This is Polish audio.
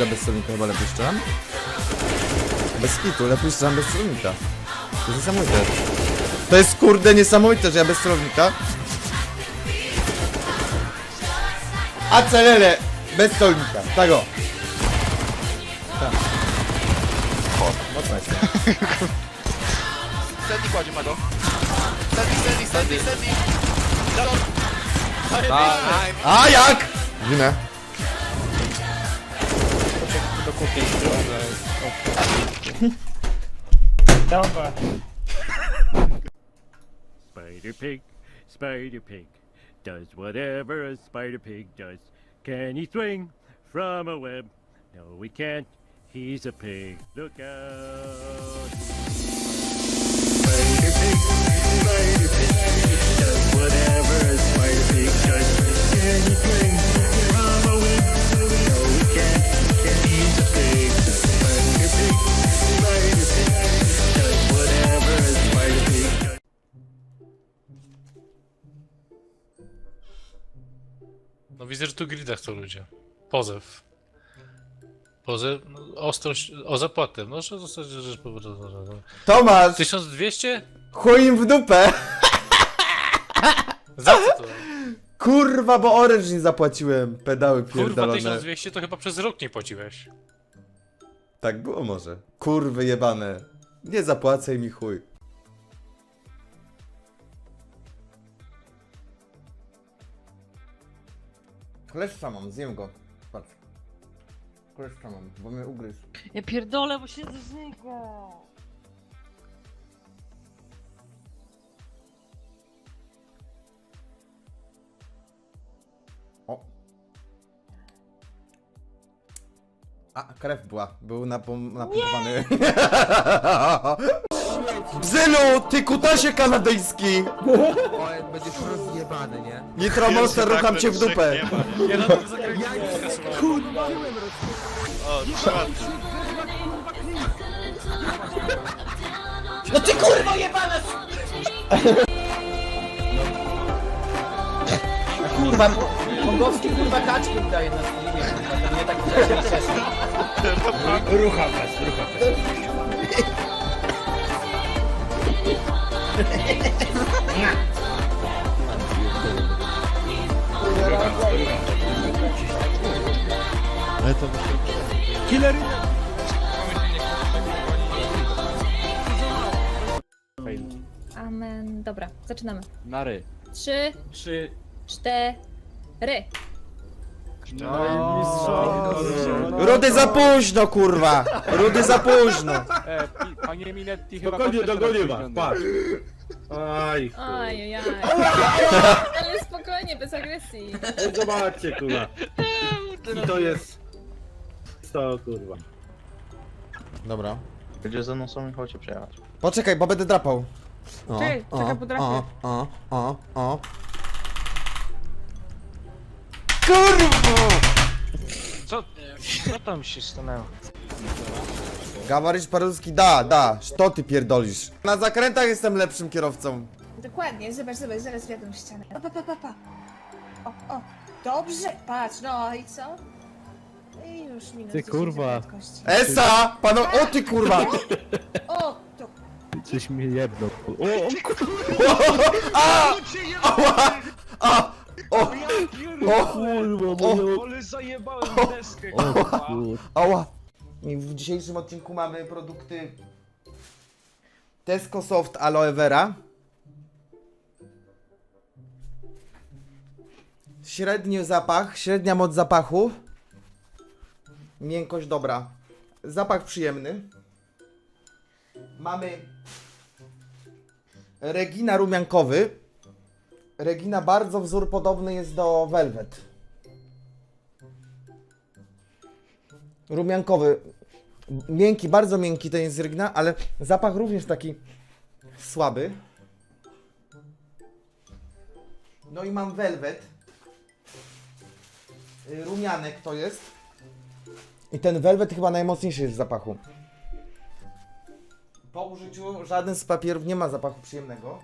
że bez celownika chyba lepiej strzelam? Bez kitu, lepiej strzelam bez celownika. To jest niesamowite. To jest kurde niesamowite, że ja bez celownika. A celele bez celownika. Tak o. Tak. Mocno jest. Sandy kładzie ma go. Sandy, Sandy, Sandy, Sandy. Zalot. A jak? Ale... Dobra. Spider Pig, Spider Pig, does whatever a Spider Pig does. Can he swing from a web? No, we can't. He's a pig. Look out! Spider Pig, No widzę, że tu grida chcą ludzie. Pozew. Pozew, no, ostrość, o zapłatę. No, że zostać rzecz po prostu. Tomasz! 1200? Chuj im w dupę! Za co to? Kurwa, bo Orange nie zapłaciłem. Pedały Kurwa, pierdolone. 1200 to chyba przez rok nie płaciłeś. Tak było może. Kurwy jebane. Nie zapłacę mi chuj. Kleszcza mam, zjem go. Patrz. Kleszcza mam, bo mnie ugryzł. Ja pierdolę, bo siedzę z niego. O. A, krew była. Był napom- napompowany. Bzylu, ty kutasie kanadyjski! O, będziesz rozjebany, nie? Nitro Monster, rucham cię w dupę. Nie no, to zagrałem. No ty kurwa jebana! Kurwa, mongolski kurwa kaczki daje na streamie, kurwa, to nie tak wcześnie przeszło. Rucha was, rucha was. Amen. Dobra, zaczynamy. Nary. Trzy, Trzy. cztery. Rudy za późno, kurwa! Rudy za późno! E, pi- panie Minetti chyba Spokojnie, pan też dogonię was, wygląda. patrz. Aj, Ajajaj. Ale spokojnie, bez agresji. zobaczcie, kurwa. I to jest... To, kurwa. Dobra. Gdzie ze mną są i chodźcie przejechać. Poczekaj, bo będę drapał. O, Czekaj, o, czekaj, podrapię. O, o, o, o. Kurwa! Co? Co tam się stanęło? Gawaryś paruski, da, da. Co ty pierdolisz? Na zakrętach jestem lepszym kierowcą. Dokładnie, zobacz, zobacz, zaraz wjadę w ścianę. Pa, pa, pa, pa, pa. O, o, dobrze, patrz, no i co? I już minus Ty 10 kurwa. Esa! Panu, o ty kurwa! O, to Coś mi jedno. O, o A! Ała! A! O! O! kurwa, O! Ale zajebałem deskę, O, kurwa. Ała! I w dzisiejszym odcinku mamy produkty Tesco Soft Aloe Vera. Średni zapach, średnia moc zapachu. Miękkość dobra. Zapach przyjemny. Mamy Regina rumiankowy. Regina bardzo wzór podobny jest do Velvet. Rumiankowy. Miękki, bardzo miękki ten jest Regina, ale zapach również taki słaby. No i mam Velvet. Rumianek to jest. I ten Velvet chyba najmocniejszy jest w zapachu. Po użyciu żaden z papierów nie ma zapachu przyjemnego.